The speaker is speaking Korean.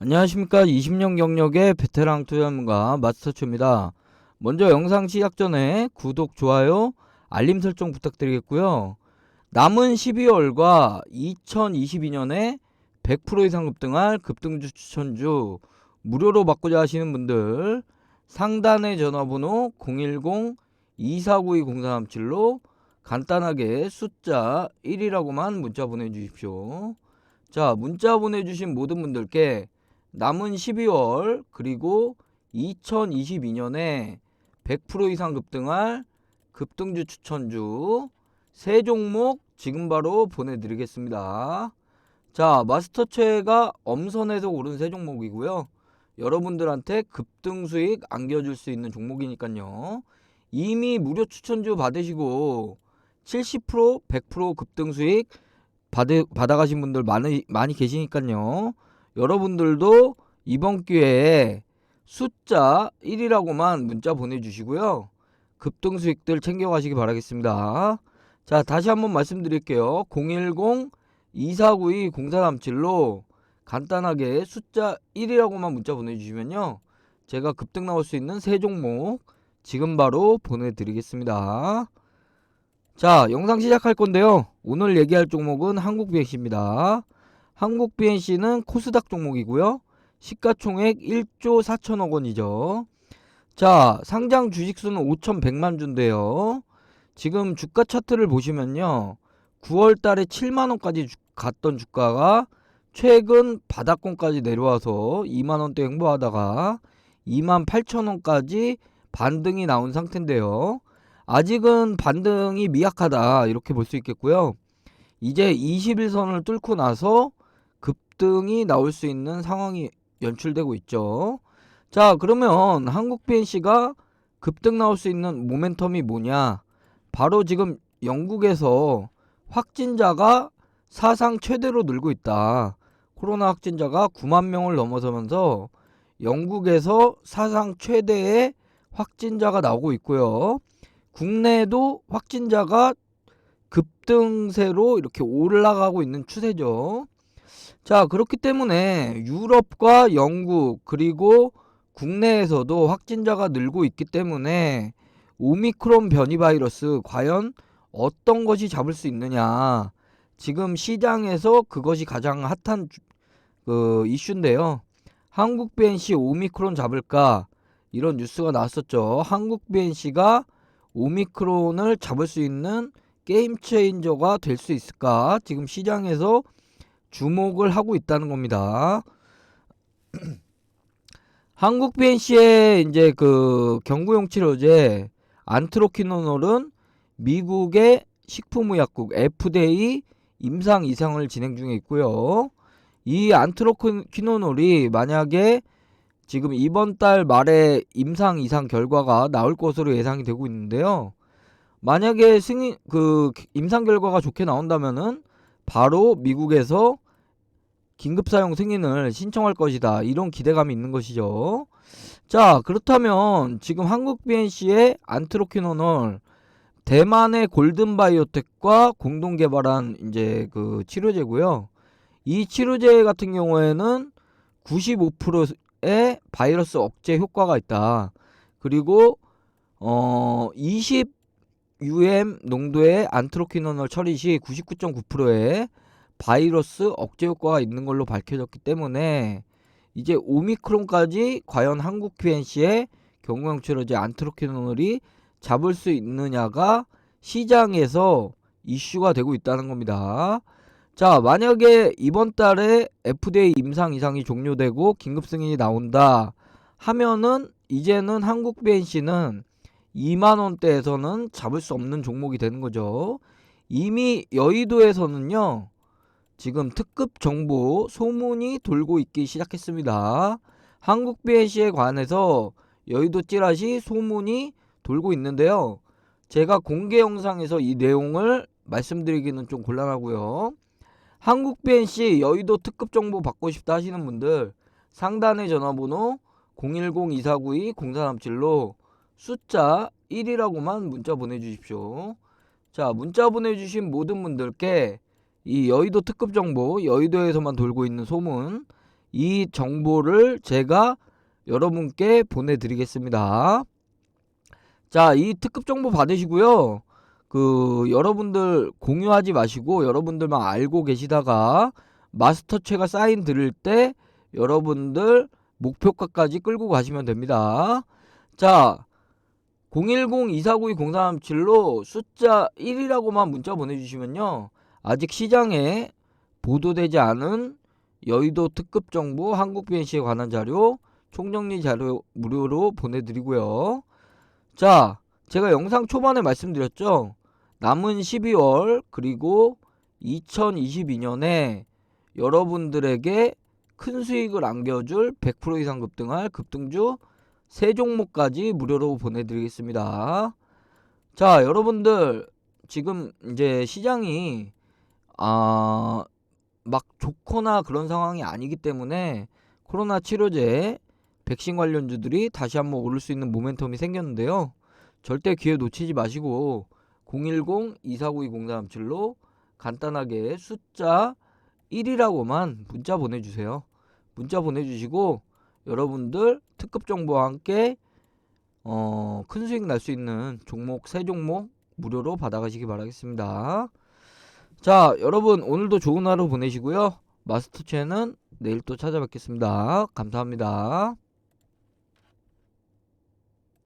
안녕하십니까 20년 경력의 베테랑 투자문가 마스터초입니다. 먼저 영상 시작 전에 구독, 좋아요, 알림 설정 부탁드리겠고요. 남은 12월과 2022년에 100% 이상 급등할 급등주 추천주 무료로 받고자 하시는 분들 상단의 전화번호 010-2492-0337로 간단하게 숫자 1이라고만 문자 보내주십시오. 자 문자 보내주신 모든 분들께 남은 12월 그리고 2022년에 100% 이상 급등할 급등주 추천주 세 종목 지금 바로 보내드리겠습니다. 자 마스터체가 엄선해서 고른 세 종목이고요. 여러분들한테 급등 수익 안겨줄 수 있는 종목이니까요. 이미 무료 추천주 받으시고 70% 100% 급등 수익 받으, 받아가신 분들 많이, 많이 계시니까요. 여러분들도 이번 기회에 숫자 1이라고만 문자 보내주시고요. 급등 수익들 챙겨가시기 바라겠습니다. 자, 다시 한번 말씀드릴게요. 010-2492-0437로 간단하게 숫자 1이라고만 문자 보내주시면요. 제가 급등 나올 수 있는 세 종목 지금 바로 보내드리겠습니다. 자, 영상 시작할 건데요. 오늘 얘기할 종목은 한국비행시입니다. 한국비행시는 코스닥 종목이고요. 시가총액 1조 4천억 원이죠. 자, 상장 주식수는 5,100만 주인데요. 지금 주가 차트를 보시면요. 9월 달에 7만 원까지 주- 갔던 주가가 최근 바닥권까지 내려와서 2만 원대 행보하다가 2만 8천 원까지 반등이 나온 상태인데요. 아직은 반등이 미약하다 이렇게 볼 수 있겠고요. 이제 21선을 뚫고 나서 급등이 나올 수 있는 상황이 연출되고 있죠. 자, 그러면 한국 BNC가 급등 나올 수 있는 모멘텀이 뭐냐? 바로 지금 영국에서 확진자가 사상 최대로 늘고 있다. 코로나 확진자가 9만 명을 넘어서면서 영국에서 사상 최대의 확진자가 나오고 있고요. 국내에도 확진자가 급등세로 이렇게 올라가고 있는 추세죠. 자, 그렇기 때문에 유럽과 영국 그리고 국내에서도 확진자가 늘고 있기 때문에 오미크론 변이 바이러스 과연 어떤 것이 잡을 수 있느냐. 지금 시장에서 그것이 가장 핫한 주- 그 이슈인데요. 한국 BNC 오미크론 잡을까? 이런 뉴스가 나왔었죠. 한국 BNC가 오미크론을 잡을 수 있는 게임 체인저가 될 수 있을까? 지금 시장에서 주목을 하고 있다는 겁니다. 한국 BNC의 이제 그 경구용 치료제 안트로키노놀은 미국의 식품의약국 FDA 임상 이상을 진행 중에 있고요. 이 안트로키노놀이 만약에 지금 이번 달 말에 임상 이상 결과가 나올 것으로 예상이 되고 있는데요. 만약에 승인 그 임상 결과가 좋게 나온다면은 바로 미국에서 긴급 사용 승인을 신청할 것이다. 이런 기대감이 있는 것이죠. 자, 그렇다면 지금 한국 BNC의 안트로키노놀 대만의 골든바이오텍과 공동 개발한 이제 그 치료제고요. 이 치료제 같은 경우에는 95%의 바이러스 억제 효과가 있다. 그리고 어 20 UM 농도의 안트로키노놀 처리 시 99.9%의 바이러스 억제 효과가 있는 걸로 밝혀졌기 때문에 이제 오미크론까지 과연 한국 PNC의 경구용 치료제 안트로키노놀이 잡을 수 있느냐가 시장에서 이슈가 되고 있다는 겁니다. 자, 만약에 이번 달에 FDA 임상 이상이 종료되고 긴급 승인이 나온다 하면은 이제는 한국 BNC는 2만 원대에서는 잡을 수 없는 종목이 되는 거죠. 이미 여의도에서는요. 지금 특급 정보 소문이 돌고 있기 시작했습니다. 한국 BNC에 관해서 여의도 찌라시 소문이 돌고 있는데요. 제가 공개 영상에서 이 내용을 말씀드리기는 좀 곤란하고요. 한국 BNC 여의도 특급 정보 받고 싶다 하시는 분들 상단의 전화번호 010-2492-0437로 숫자 1이라고만 문자 보내주십시오. 자, 문자 보내주신 모든 분들께 이 여의도 특급 정보, 여의도에서만 돌고 있는 소문, 이 정보를 제가 여러분께 보내드리겠습니다. 자, 이 특급 정보 받으시고요. 그 여러분들 공유하지 마시고 여러분들만 알고 계시다가 마스터체가 사인 드릴 때 여러분들 목표가까지 끌고 가시면 됩니다. 자, 010-2492-0337로 숫자 1이라고만 문자 보내주시면요. 아직 시장에 보도되지 않은 여의도 특급 정보 한국 BNC에 관한 자료 총정리 자료 무료로 보내드리고요. 자, 제가 영상 초반에 말씀드렸죠. 남은 12월 그리고 2022년에 여러분들에게 큰 수익을 안겨줄 100% 이상 급등할 급등주 세 종목까지 무료로 보내드리겠습니다. 자, 여러분들 지금 이제 시장이 아, 막 좋거나 그런 상황이 아니기 때문에 코로나 치료제 백신 관련주들이 다시 한번 오를 수 있는 모멘텀이 생겼는데요. 절대 기회 놓치지 마시고 010-2492-0337로 간단하게 숫자 1이라고만 문자 보내주세요. 문자 보내주시고 여러분들 특급 정보와 함께 어, 큰 수익 날 수 있는 종목 세 종목 무료로 받아가시기 바라겠습니다. 자, 여러분 오늘도 좋은 하루 보내시고요. 마스터체는 내일 또 찾아뵙겠습니다. 감사합니다.